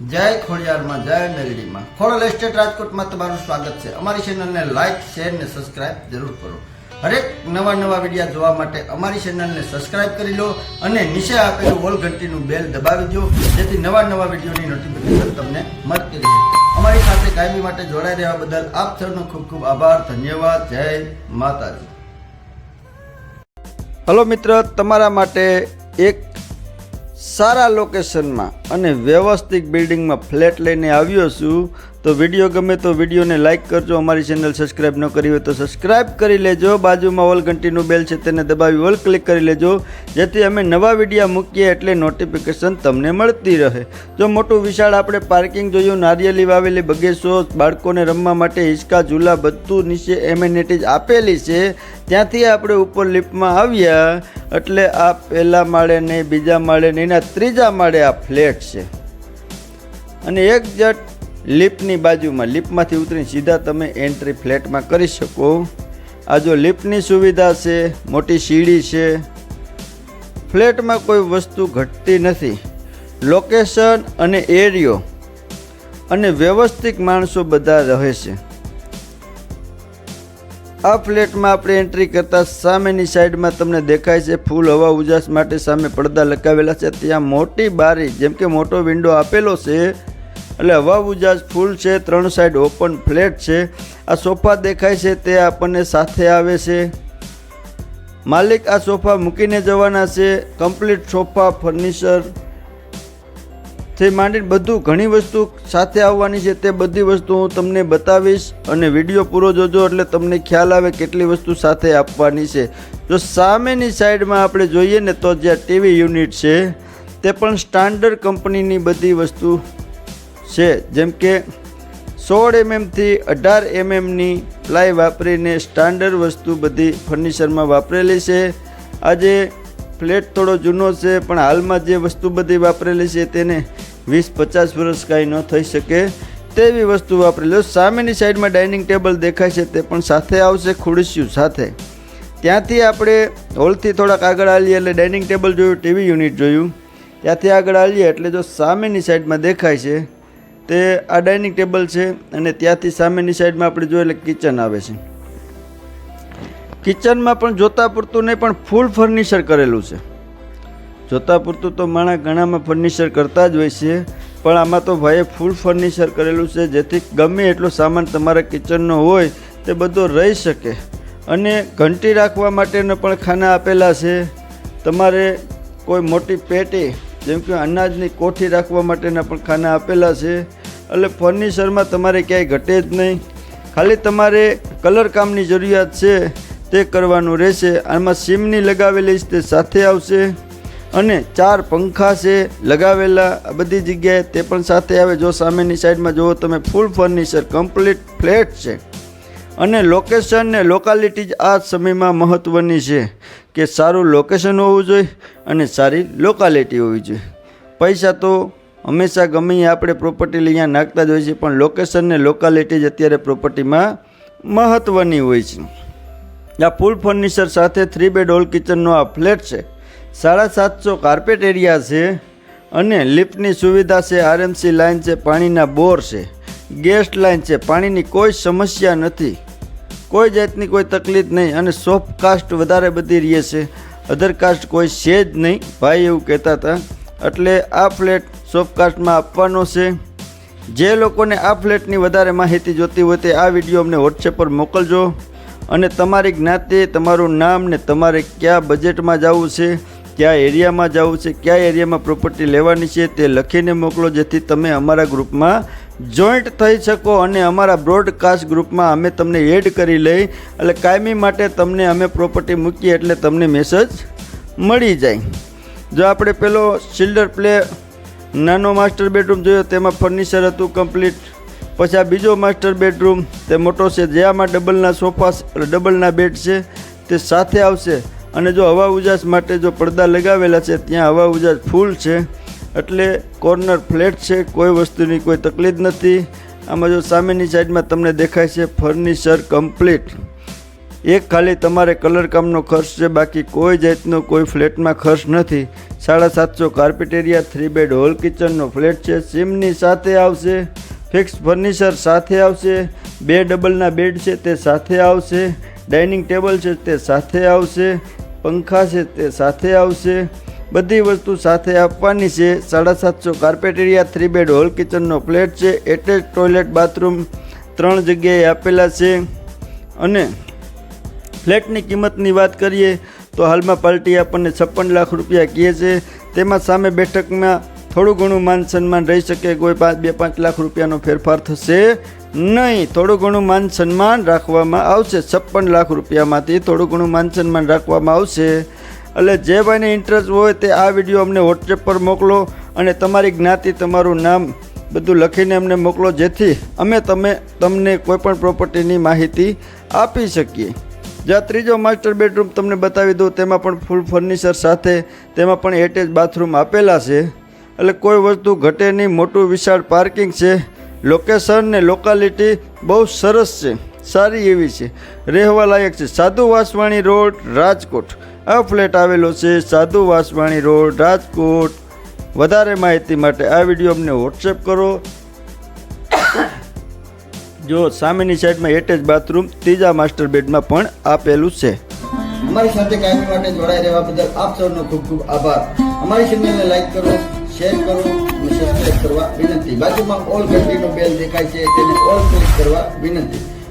જય ખોડિયારમાં, જય મેલડીમાં ખોડલ એસ્ટેટ રાજકોટમાં તમારું સ્વાગત છે. અમારી ચેનલને લાઇક શેર ને સબસ્ક્રાઇબ જરૂર કરો. હરેક નવા નવા વીડિયો જોવા માટે અમારી ચેનલને સબસ્ક્રાઇબ કરી લો અને નીચે આપેલું ઓલ ઘંટીનું બેલ દબાવી દો, જેથી નવા નવા વિડીયોની નોટિફિકેશન તમને મળતી રહે. અમારી સાથે કાયમી માટે જોડાઈ રહેવા બદલ આપ સૌનો ખૂબ ખૂબ આભાર. ધન્યવાદ. જય માતાજી. હલો મિત્ર, તમારા માટે એક સારા લોકેશનમાં અને વ્યવસ્થિત બિલ્ડિંગમાં ફ્લેટ લઈને આવ્યો છું તો વીડિયો ગમે તો વિડીયોને લાઇક કરજો, અમારી ચેનલ સબસ્ક્રાઇબ ન કરી હોય તો સબસ્ક્રાઇબ કરી લેજો. બાજુમાં ઓલ બેલ છે તેને દબાવી ઓલ ક્લિક કરી લેજો. જેથી અમે નવા વિડીયા મૂકીએ એટલે નોટિફિકેશન તમને મળતી રહે. જો મોટું વિશાળ આપણે પાર્કિંગ જોયું નારિયેલી વાવેલી બગેસો, બાળકોને રમવા માટે હિંચકા, ઝૂલા બધું નીચે એમેનિટીઝ આપેલી છે. ત્યાંથી આપણે ઉપર લિફ્ટમાં આવ્યા એટલે આ પહેલા માળે નહીં, બીજા માળે નહીં ત્રીજા માળે આ ફ્લેટ છે. અને એક જટ લિફ્ટની બાજુમાં, લિફ્ટમાંથી ઉતરીને સીધા તમે એન્ટ્રી ફ્લેટમાં કરી શકો. આ જો લિફ્ટની સુવિધા છે, મોટી સીડી છે, ફ્લેટમાં કોઈ વસ્તુ ઘટતી નથી. લોકેશન અને એરિયો અને વ્યવસ્થિત માણસો બધા રહે છે. આ ફ્લેટમાં આપણે એન્ટ્રી કરતા સામેની સાઈડમાં તમને દેખાય છે, ફૂલ હવા ઉજાસ માટે સામે પડદા લગાવેલા છે. ત્યાં મોટી બારી, જેમ કે મોટો વિન્ડો આપેલો છે એટલે હવા ઉજાસ ફૂલ છે, ત્રણ સાઈડ ઓપન ફ્લેટ છે. આ સોફા દેખાય છે, તે આપણને સાથે આવે છે. માલિક આ સોફા મૂકીને જવાના છે કમ્પ્લીટ સોફા ફર્નિચરથી માંડીને બધું ઘણી વસ્તુ સાથે આવવાની છે, તે બધી વસ્તુ હું તમને બતાવીશ અને વીડિયો પૂરો જોજો એટલે તમને ખ્યાલ આવે કેટલી વસ્તુ સાથે આપવાની છે. જો સામેની સાઈડમાં આપણે જોઈએ ને તો જ્યાં ટીવી યુનિટ છે, તે પણ સ્ટાન્ડર્ડ કંપનીની બધી વસ્તુ છે. જેમ કે સોળ એમએમથી અઢાર એમએમની પ્લાય વાપરીને સ્ટાન્ડર્ડ વસ્તુ બધી ફર્નિચરમાં વાપરેલી છે. આજે ફ્લેટ થોડો જૂનો છે, પણ હાલમાં જે વસ્તુ બધી વાપરેલી છે તેને વીસ પચાસ વર્ષ કાંઈ ન થઈ શકે. તેવી વસ્તુ વાપરેલી સામેની સાઈડમાં ડાઇનિંગ ટેબલ દેખાય છે, તે પણ સાથે આવશે, ખુરશીઓ સાથે. ત્યાંથી આપણે હોલથી થોડાક આગળ આવીએ એટલે ડાઇનિંગ ટેબલ જોયું ટીવી યુનિટ જોયું. ત્યાંથી આગળ આવીએ એટલે જો સામેની સાઈડમાં દેખાય છે તે આ ડાઇનિંગ ટેબલ છે અને ત્યાંથી સામેની સાઈડમાં આપણે જોઈએ એટલે કિચન આવે છે. કિચનમાં પણ જોતા પૂરતું નહીં, પણ ફૂલ ફર્નિચર કરેલું છે. જોતા પૂરતું તો માણસ ઘણામાં ફર્નિચર કરતા જ હોય છે, પણ આમાં તો ભાઈએ ફૂલ ફર્નિચર કરેલું છે, જેથી ગમે એટલો સામાન તમારા કિચનનો હોય, તે બધો રહી શકે. અને ઘંટી રાખવા માટેના પણ ખાના આપેલા છે. તમારે કોઈ મોટી પેટી જેમ કે અનાજની કોઠી રાખવા માટેના પણ ખાના આપેલા છે. એટલે ફર્નિચરમાં તમારે ક્યાંય ઘટે જ નહીં. ખાલી તમારે કલર કામની જરૂરિયાત છે, તે કરવાનું રહેશે. આમાં સીમની લગાવેલી તે સાથે આવશે. અને ચાર પંખા છે લગાવેલા, આ બધી જગ્યાએ તે પણ સાથે આવે. જો સામેની સાઈડમાં જુઓ તમે, ફૂલ ફર્નિચર, કમ્પ્લીટ ફ્લેટ છે. અને લોકેશન ને લોકાલિટી જ આ સમયમાં મહત્ત્વની છે કે સારું લોકેશન હોવું જોઈએ અને સારી લોકાલિટી હોવી જોઈએ. પૈસા તો હંમેશા ગમે આપણે પ્રોપર્ટી લઈ અહીંયા નાખતા જ હોય છે, પણ લોકેશન ને લોકાલિટી જ અત્યારે પ્રોપર્ટીમાં મહત્ત્વની હોય છે. આ ફૂલ ફર્નિચર સાથે થ્રી બેડ હોલ કિચનનો આ ફ્લેટ છે. સાડા સાતસો કાર્પેટ એરિયા છે અને લિફ્ટની સુવિધા છે આરએમસી લાઇન છે, પાણીના બોર છે. ગેસ લાઇન છે, પાણીની કોઈ સમસ્યા નથી. કોઈ જાતની કોઈ તકલીફ નહીં અને સોફ્ટ કાસ્ટ વધારે બધી રહે છે. અધર કાસ્ટ કોઈ છે જ નહીં, ભાઈ એવું કહેતા હતા. એટલે આ ફ્લેટ સોફ્ટ કાસ્ટમાં આપવાનો છે. જે લોકોને આ ફ્લેટની વધારે માહિતી જોતી હોય તે આ વીડિયો અમને વોટ્સએપ પર મોકલજો. અને તમારી જ્ઞાતિ, તમારું નામ ને તમારે કયા બજેટમાં જવું છે, કયા એરિયામાં જવું છે, કયા એરિયામાં પ્રોપર્ટી લેવાની છે તે લખીને મોકલો જેથી તમે અમારા ગ્રુપમાં જોઈન્ટ થઈ શકો અને અમારા બ્રોડકાસ્ટ ગ્રુપમાં અમે તમને એડ કરી લઈ એટલે કાયમી માટે તમને અમે પ્રોપર્ટી મૂકીએ એટલે તમને મેસેજ મળી જાય. જો આપણે પેલો શિલ્ડર પ્લે નાનો માસ્ટર બેડરૂમ જોયો, તેમાં ફર્નિચર હતું કમ્પ્લીટ. પછી આ બીજો માસ્ટર બેડરૂમ, તે મોટો છે, જેમાં ડબલના સોફા ડબલના બેડ છે, તે સાથે આવશે. અને જો હવા ઉજાસ માટે જો પડદા લગાવેલા છે, ત્યાં હવા ઉજાસ ફૂલ છે. એટલે કોર્નર ફ્લેટ છે, કોઈ વસ્તુની કોઈ તકલીફ નથી. આમાં જો સામેની સાઈડમાં તમને દેખાય છે ફર્નિચર કમ્પ્લીટ એક ખાલી તમારે કલર કામનો ખર્ચ છે, બાકી કોઈ જાતનો કોઈ ફ્લેટમાં ખર્ચ નથી. સાડા સાતસો carpet area three bed hall કિચનનો flat છે, સિમની સાથે આવશે ફિક્સ ફર્નિચર સાથે આવશે, બે ડબલના બેડ છે, તે સાથે આવશે ડાઇનિંગ ટેબલ છે, તે સાથે આવશે, પંખા છે, તે સાથે આવશે બધી વસ્તુ સાથે આપવાની છે. સાડા સાતસો carpet area three bed hall કિચનનો flat છે. એટેચ ટોયલેટ બાથરૂમ ત્રણ જગ્યાએ આપેલા છે. અને ફ્લેટની કિંમતની વાત કરીએ તો હાલમાં પાર્ટી આપણને છપ્પન લાખ રૂપિયા કહે છે. તેમાં સામે બેઠકમાં થોડું ઘણું માન સન્માન રહી શકે, કોઈ પાંચ, બે, પાંચ લાખ રૂપિયાનો ફેરફાર થશે નહીં. થોડું ઘણું માન સન્માન રાખવામાં આવશે. છપ્પન લાખ રૂપિયામાંથી થોડું ઘણું માન સન્માન રાખવામાં આવશે. એટલે જે ભાઈને ઇન્ટરેસ્ટ હોય તે આ વીડિયો અમને વોટ્સએપ પર મોકલો અને તમારી જ્ઞાતિ, તમારું નામ બધું લખીને અમને મોકલો, જેથી અમે તમે, તમને કોઈપણ પ્રોપર્ટીની માહિતી આપી શકીએ. જ્યાં ત્રીજો માસ્ટર બેડરૂમ તમને બતાવી દઉં, તેમાં પણ ફૂલ ફર્નિચર સાથે તેમાં પણ એટેચ બાથરૂમ આપેલા છે. એટલે કોઈ વસ્તુ ઘટે નહીં, મોટું વિશાળ પાર્કિંગ છે. લોકેશન ને લોકાલિટી બહુ સરસ છે, સારી એવી છે. રહેવા લાયક છે. સાધુ વાસવાણી રોડ, રાજકોટ. આ ફ્લેટ આવેલો છે સાધુ વાસવાણી રોડ, રાજકોટ. વધારે માહિતી માટે આ વીડિયો અમને વોટ્સએપ કરો. જો સામેની સાઈડમાં એટેચ બાથરૂમ, ત્રીજા માસ્ટર બેડમાં પણ આપેલું છે. અમારી સાથે કાયમી માટે જોડાઈ રહેવા બદલ આપ સૌનો ખૂબ ખૂબ આભાર. અમારી ચેનલને લાઈક કરો, શેર કરો અને સબસ્ક્રાઇબ કરવા વિનંતી. બાજુમાં ઓલ ઘંટીનો બેલ દેખાય છે, તેને ઓલ ક્લિક કરવા વિનંતી.